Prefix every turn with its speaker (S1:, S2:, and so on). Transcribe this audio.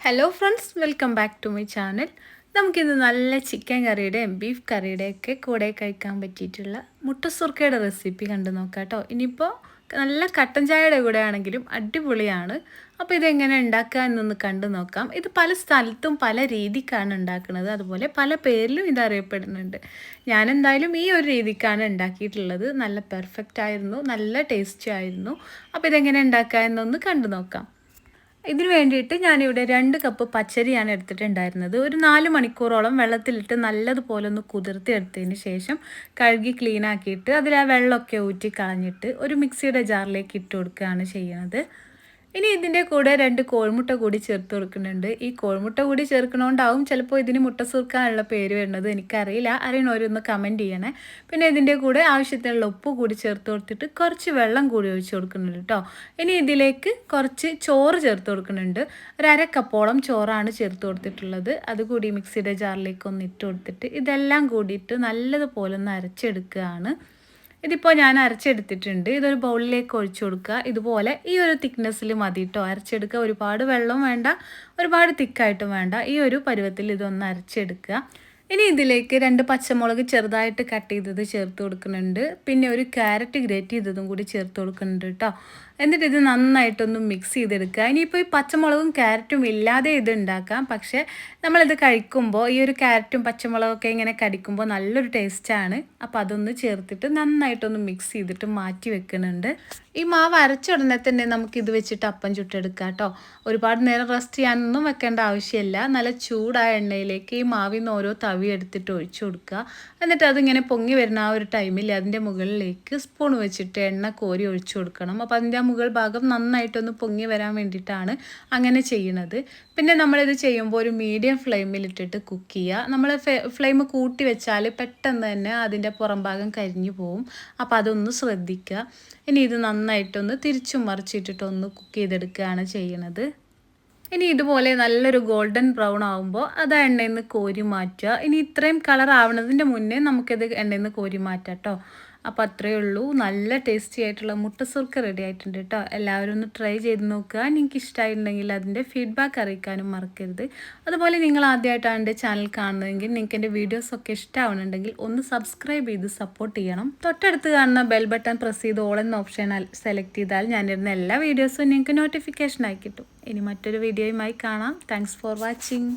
S1: Hello friends welcome back to my channel നമുക്കിന്ന് നല്ല chicken കറിയുടെയും beef കറിയുടെയൊക്കെ കൂടെ കഴിക്കാൻ പറ്റിയിട്ടുള്ള മുട്ടസുർക്കയുടെ റെസിപ്പി കണ്ടു നോക്കാം കേട്ടോ ഇനിയിപ്പോൾ നല്ല കട്ടൻ ചായയുടെ കൂടെ ആണെങ്കിലും അടിപൊളിയാണ്. അപ്പോൾ ഇതെങ്ങനെ ഉണ്ടാക്കുക എന്നൊന്ന് കണ്ടു നോക്കാം. ഇത് പല സ്ഥലത്തും പല രീതിക്കാണ് ഉണ്ടാക്കുന്നത്. അതുപോലെ പല പേരിലും ഇത് അറിയപ്പെടുന്നുണ്ട്. ഞാൻ എന്തായാലും ഈ ഒരു രീതിക്കാണ് ഉണ്ടാക്കിയിട്ടുള്ളത്. നല്ല പെർഫെക്റ്റ് ആയിരുന്നു. നല്ല ടേസ്റ്റി ആയിരുന്നു. അപ്പോൾ ഇതെങ്ങനെ ഉണ്ടാക്കുക എന്നൊന്ന് കണ്ടു നോക്കാം. ഇതിന് വേണ്ടിയിട്ട് ഞാനിവിടെ രണ്ട് കപ്പ് പച്ചരിയാണ് എടുത്തിട്ടുണ്ടായിരുന്നത്. ഒരു നാല് മണിക്കൂറോളം വെള്ളത്തിലിട്ട് നല്ലതുപോലെ ഒന്ന് കുതിർത്തി എടുത്തതിന് ശേഷം കഴുകി ക്ലീൻ ആക്കിയിട്ട് അതിൽ ആ വെള്ളമൊക്കെ ഊറ്റി കളഞ്ഞിട്ട് ഒരു മിക്സിയുടെ ജാറിലേക്ക് ഇട്ട് കൊടുക്കുകയാണ് ചെയ്യുന്നത് ഇനി ഇതിന്റെ കൂടെ രണ്ട് കോഴിമുട്ട കൂടി ചേർത്ത് കൊടുക്കുന്നുണ്ട്. ഈ കോഴിമുട്ട കൂടി ചേർക്കണോണ്ടാവും ചിലപ്പോൾ ഇതിന് മുട്ട സുർക്കാനുള്ള പേര് വരുന്നത് എനിക്കറിയില്ല. അറിയണവരൊന്ന് കമന്റ് ചെയ്യണേ. പിന്നെ ഇതിന്റെ കൂടെ ആവശ്യത്തിനുള്ള ഉപ്പ് കൂടി ചേർത്ത് കൊടുത്തിട്ട് കുറച്ച് വെള്ളം കൂടി ഒഴിച്ച് കൊടുക്കുന്നുണ്ട് കേട്ടോ ഇനി ഇതിലേക്ക് കുറച്ച് ചോറ് ചേർത്ത് കൊടുക്കുന്നുണ്ട്. ഒരു അര കപ്പോളം ചോറാണ് ചേർത്ത് കൊടുത്തിട്ടുള്ളത്. അതുകൂടി മിക്സിയുടെ ജാറിലേക്ക് ഒന്ന് ഇട്ട് കൊടുത്തിട്ട് ഇതെല്ലാം കൂടിയിട്ട് നല്ലതുപോലെ ഒന്ന് അരച്ചെടുക്കുകയാണ്. ഇതിപ്പോൾ ഞാൻ അരച്ചെടുത്തിട്ടുണ്ട്. ഇതൊരു ബൗളിലേക്ക് ഒഴിച്ചു കൊടുക്കുക. ഇതുപോലെ ഈ ഒരു തിക്നെസ്സിൽ മതി കേട്ടോ അരച്ചെടുക്കുക. ഒരുപാട് വെള്ളം വേണ്ട ഒരുപാട് തിക്കായിട്ടും വേണ്ട. ഈ ഒരു പരുവത്തിൽ ഇതൊന്ന് അരച്ചെടുക്കുക. ഇനി ഇതിലേക്ക് രണ്ട് പച്ചമുളക് ചെറുതായിട്ട് കട്ട് ചെയ്തത് ചേർത്ത് കൊടുക്കുന്നുണ്ട്. പിന്നെ ഒരു ക്യാരറ്റ് ഗ്രേറ്റ് ചെയ്തതും കൂടി ചേർത്ത് കൊടുക്കുന്നുണ്ട് കേട്ടോ എന്നിട്ട് ഇത് നന്നായിട്ടൊന്ന് മിക്സ് ചെയ്തെടുക്കുക. ഇനിയിപ്പോൾ ഈ പച്ചമുളകും ക്യാരറ്റും ഇല്ലാതെ ഇത് ഉണ്ടാക്കാം. പക്ഷേ നമ്മളിത് കഴിക്കുമ്പോൾ ഈ ഒരു ക്യാരറ്റും പച്ചമുളകൊക്കെ ഇങ്ങനെ കടിക്കുമ്പോൾ നല്ലൊരു ടേസ്റ്റാണ് അപ്പോൾ അതൊന്ന് ചേർത്തിട്ട് നന്നായിട്ടൊന്ന് മിക്സ് ചെയ്തിട്ട് മാറ്റി വെക്കുന്നുണ്ട്. ഈ മാവ് അരച്ച ഉടനെ തന്നെ നമുക്കിത് വെച്ചിട്ട് അപ്പം ചുട്ടെടുക്കാം കേട്ടോ. ഒരുപാട് നേരം റെസ്റ്റ് ചെയ്യാനൊന്നും വെക്കേണ്ട ആവശ്യമില്ല. നല്ല ചൂടായ എണ്ണയിലേക്ക് ഈ മാവിൽ നിന്ന് ഓരോ തവി എടുത്തിട്ട് ഒഴിച്ചു കൊടുക്കുക. എന്നിട്ട് അതിങ്ങനെ പൊങ്ങി വരുന്ന ആ ഒരു ടൈമിൽ അതിന്റെ മുകളിലേക്ക് സ്പൂൺ വെച്ചിട്ട് എണ്ണ കോരി ഒഴിച്ചു കൊടുക്കണം. അപ്പോൾ അതിന്റെ മുകൾ ഭാഗം നന്നായിട്ടൊന്ന് പൊങ്ങി വരാൻ വേണ്ടിയിട്ടാണ് അങ്ങനെ ചെയ്യുന്നത് പിന്നെ നമ്മളിത് ചെയ്യുമ്പോൾ ഒരു മീഡിയം ഫ്ലെയിമിലിട്ടിട്ട് കുക്ക് ചെയ്യുക. നമ്മൾ ഫ്ലെയിം കൂട്ടി വെച്ചാൽ പെട്ടെന്ന് തന്നെ അതിന്റെ പുറം ഭാഗം കരിഞ്ഞു പോവും. അപ്പോൾ അതൊന്ന് ശ്രദ്ധിക്കുക. ഇനി ഇത് നന്നായിട്ടൊന്ന് തിരിച്ചും മറിച്ചിട്ടിട്ടൊന്ന് കുക്ക് ചെയ്തെടുക്കുകയാണ് ചെയ്യണത്. ഇനി ഇതുപോലെ നല്ലൊരു ഗോൾഡൻ ബ്രൗൺ ആകുമ്പോൾ അത് എണ്ണയിൽ നിന്ന് കോരി മാറ്റുക. ഇനി ഇത്രയും കളർ ആവുന്നതിന്റെ മുന്നേ നമുക്കിത് എണ്ണയിൽ നിന്ന് കോരി മാറ്റാം കേട്ടോ. അപ്പോൾ അത്രയേ ഉള്ളൂ. നല്ല ടേസ്റ്റി ആയിട്ടുള്ള മുട്ട സുർക്ക റെഡി ആയിട്ടുണ്ട് കേട്ടോ എല്ലാവരും ഒന്ന് ട്രൈ ചെയ്ത് നോക്കുക. നിങ്ങൾക്ക് ഇഷ്ടമായിട്ടുണ്ടെങ്കിൽ അതിന്റെ ഫീഡ്ബാക്ക് അറിയിക്കാനും മറക്കരുത്. അതുപോലെ നിങ്ങൾ ആദ്യമായിട്ടാണ് എന്റെ ചാനൽ കാണുന്നതെങ്കിൽ നിങ്ങൾക്ക് എന്റെ വീഡിയോസൊക്കെ ഇഷ്ടമാവുന്നുണ്ടെങ്കിൽ ഒന്ന് സബ്സ്ക്രൈബ് ചെയ്ത് സപ്പോർട്ട് ചെയ്യണം. തൊട്ടടുത്ത് കാണുന്ന ബെൽ ബട്ടൺ പ്രസ് ചെയ്ത് ഓൾ എന്ന ഓപ്ഷൻ സെലക്ട് ചെയ്താൽ ഞാനിരുന്ന എല്ലാ വീഡിയോസും നിങ്ങൾക്ക് നോട്ടിഫിക്കേഷൻ ആയി കിട്ടും. ഇനി മറ്റൊരു വീഡിയോയുമായി കാണാം. Thanks for watching